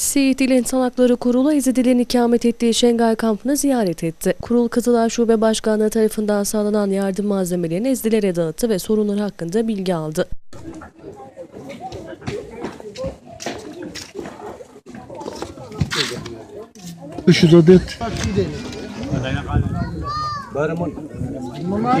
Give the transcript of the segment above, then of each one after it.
Siirt İl İnsan Hakları Kurulu Ezidilerin ikamet ettiği Şengay kampını ziyaret etti. Kurul Kızılay Şube Başkanlığı tarafından sağlanan yardım malzemelerini Ezidilere dağıttı ve sorunları hakkında bilgi aldı. Üç adet Abone Murat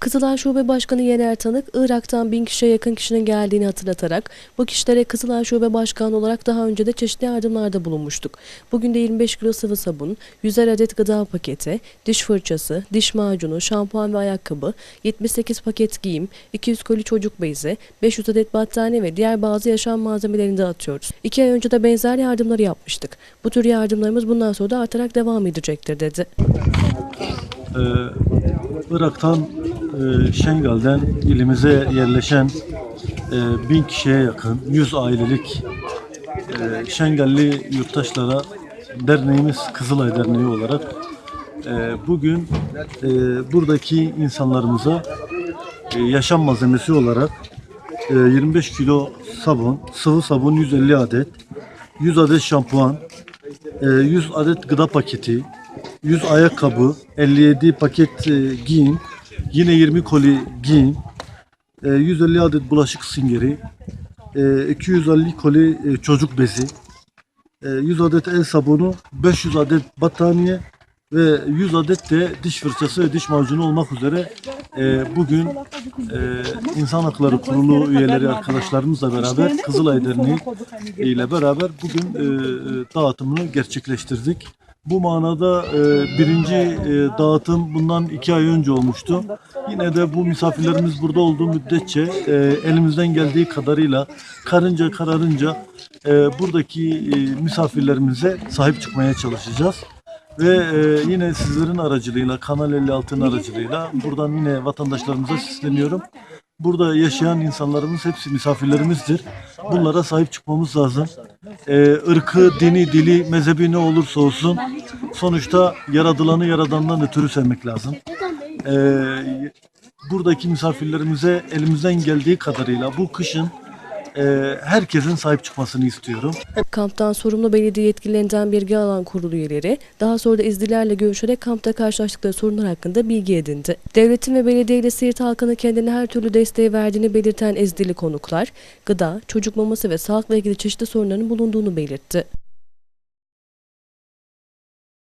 Kızılay Şube Başkanı Yener Tanık, Irak'tan bin kişiye yakın kişinin geldiğini hatırlatarak bu kişilere Kızılay Şube Başkanı olarak daha önce de çeşitli yardımlarda bulunmuştuk. Bugün de 25 kilo sıvı sabun, 100'er adet gıda paketi, diş fırçası, diş macunu, şampuan ve ayakkabı, 78 paket giyim, 200 koli çocuk bezi, 500 adet battaniye ve diğer bazı yaşam malzemelerini dağıtıyoruz. İki ay önce de benzer yardımları yapmıştık. Bu tür yardımlarımız bundan sonra da artarak devam edecektir dedi. Ee, Irak'tan Şengal'den ilimize yerleşen e, bin kişiye yakın 100 ailelik e, Şengalli yurttaşlara derneğimiz Kızılay Derneği olarak e, bugün e, buradaki insanlarımıza e, yaşam malzemesi olarak e, 25 kilo sabun, sıvı sabun 150 adet, 100 adet şampuan, e, 100 adet gıda paketi, 100 ayakkabı, 57 paket e, giyim, yine 20 koli giyim, e, 150 adet bulaşık singeri, e, 250 koli e, çocuk bezi, e, 100 adet el sabunu, 500 adet battaniye ve 100 adet de diş fırçası ve diş macunu olmak üzere e, bugün e, İnsan Hakları Kurulu üyeleri arkadaşlarımızla beraber Kızılay Derneği ile beraber bugün dağıtımını gerçekleştirdik. Bu manada e, birinci e, dağıtım bundan iki ay önce olmuştu. Yine de bu misafirlerimiz burada olduğu müddetçe e, elimizden geldiği kadarıyla karınca kararınca e, buradaki e, misafirlerimize sahip çıkmaya çalışacağız. Ve e, yine sizlerin aracılığıyla, Kanal 56'nın aracılığıyla buradan yine vatandaşlarımıza sesleniyorum. Burada yaşayan insanlarımız hepsi misafirlerimizdir. Bunlara sahip çıkmamız lazım. Ee, ırkı, dini, dili, mezhebi ne olursa olsun sonuçta yaradılanı yaradandan ötürü sevmek lazım. Ee, buradaki misafirlerimize elimizden geldiği kadarıyla bu kışın e, herkesin sahip çıkmasını istiyorum. Kamptan sorumlu belediye yetkililerinden bilgi alan kurulu üyeleri daha sonra da izdilerle görüşerek kampta karşılaştıkları sorunlar hakkında bilgi edindi. Devletin ve belediye ile Siirt halkının kendine her türlü desteği verdiğini belirten ezdili konuklar, gıda, çocuk maması ve sağlıkla ilgili çeşitli sorunların bulunduğunu belirtti.